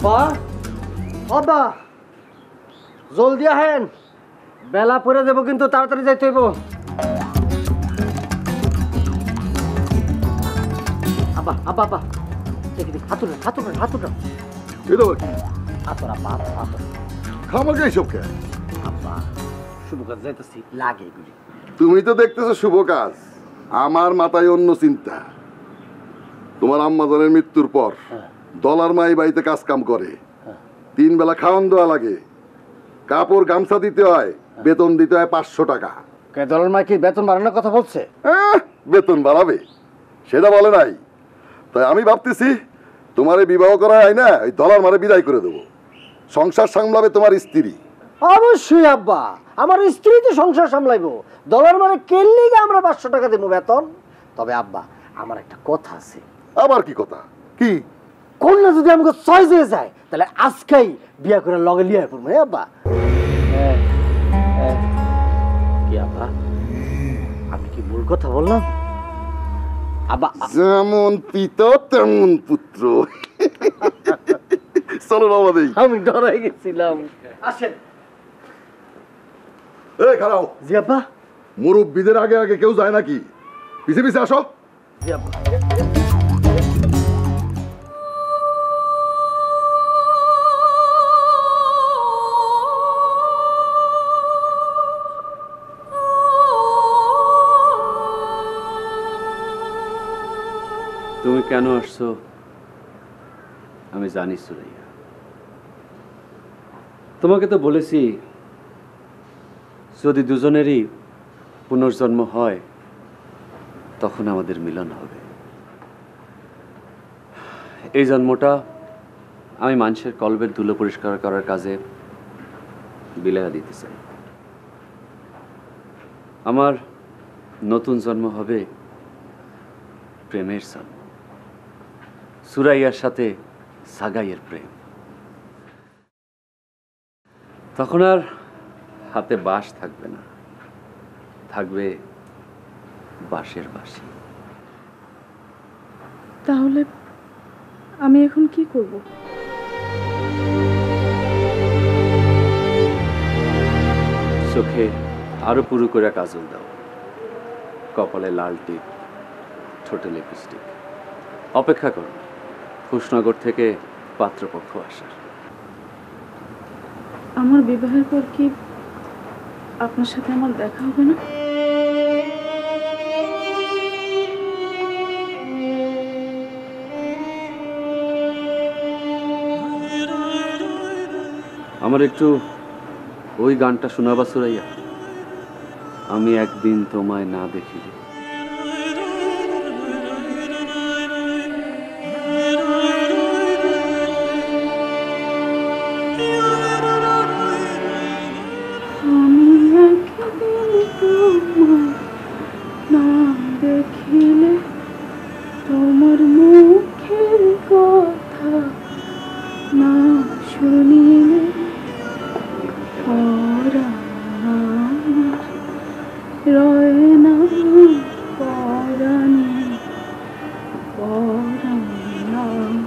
আব্বা জলদি আহেন। বেলা পরে দেবো কিন্তু তাড়াতাড়ি যাইতে হইব। আব্বা আব্বা আব্বা। দেখি দেখি হাতুর হাতুর হাতুর এটা আবার হাতুর আব্বা হাতুর হাতুর খামাকে এইসব কে? আব্বা শুভ কাজ যাইতেছি লাগে এগুলি। তুমি তো দেখতেছো শুভ কাজ। আমার মাথায় অন্য চিন্তা। তোমার আম্মাজানের মৃত্যুর পর। ডলার মাই বাড়িতে কাজ কাম করে। তিন বেলা খাওয়ান দেওয়া লাগে। কাপড় গামছা দিতে হয় বেতন দিতে হয় পাঁচশো টাকা। দলের মা কি বেতন বাড়ানোর কথা বলছে? আহ, বেতন বাড়াবে। সেটা বলে নাই। তাই আমি ভাবতেছি তোমারে বিবাহ করা হয় না ওই ডলার মারে বিদায় করে দেবো। সংসার সামলাবে তোমার স্ত্রী। অবশ্যই আব্বা আমার স্ত্রী তো সংসার সামলাইবো। ডলার মানে কেনলিগে আমরা পাঁচশো টাকা দেবো বেতন? তবে আব্বা আমার একটা কথা আছে। আবার কি কথা? কি? কন্যা যদি আমাকে চয়েস হয়ে যায় তাহলে আজকেই বিয়া করে লগে লিয়ে পড়ব হ্যাঁ আব্বা। কি আব্বা? আমি কি ভুল কথা বললাম? আব্বা যেমন পিতা তেমন পুত্র। চলো বাবা দেই আমি ডরাই গেছিলাম। আসেন। এই খারাও জি আব্বা। মুরব্বীদের আগে আগে কেউ যায় নাকি? পিছে পিছে আসো। জি আব্বা। তুমি কেন আসছো? আমি জানি, সুরাইয়া। তোমাকে তো বলেছি, যদি দুজনেরই পুনর্জন্ম হয়, তখন আমাদের মিলন হবে। এই জন্মটা আমি মানুষের কলবের ধুলো পরিষ্কার করার কাজে বিলাইয়া দিতে চাই। আমার নতুন জন্ম হবে প্রেমের জন্ম। সুরাইয়ার সাথে সাগাইয়ের প্রেম। তখন আর হাতে বাঁশ থাকবে না। থাকবে বাঁশের বাঁশি। তাহলে আমি এখন কি করব? চোখে আরও পুরো করে কাজল দাও। কপালে লাল টিপ ছোট লিপস্টিক। অপেক্ষা করো। কুশনগর থেকে পাত্রপক্ষ আসার আমার বিবাহের পর কি আপনার সাথে আমার দেখা হবে না? আমার একটু ওই গানটা শোনাবা সুরাইয়া। আমি একদিন তোমায় না দেখিলে। পরাণে পরাণ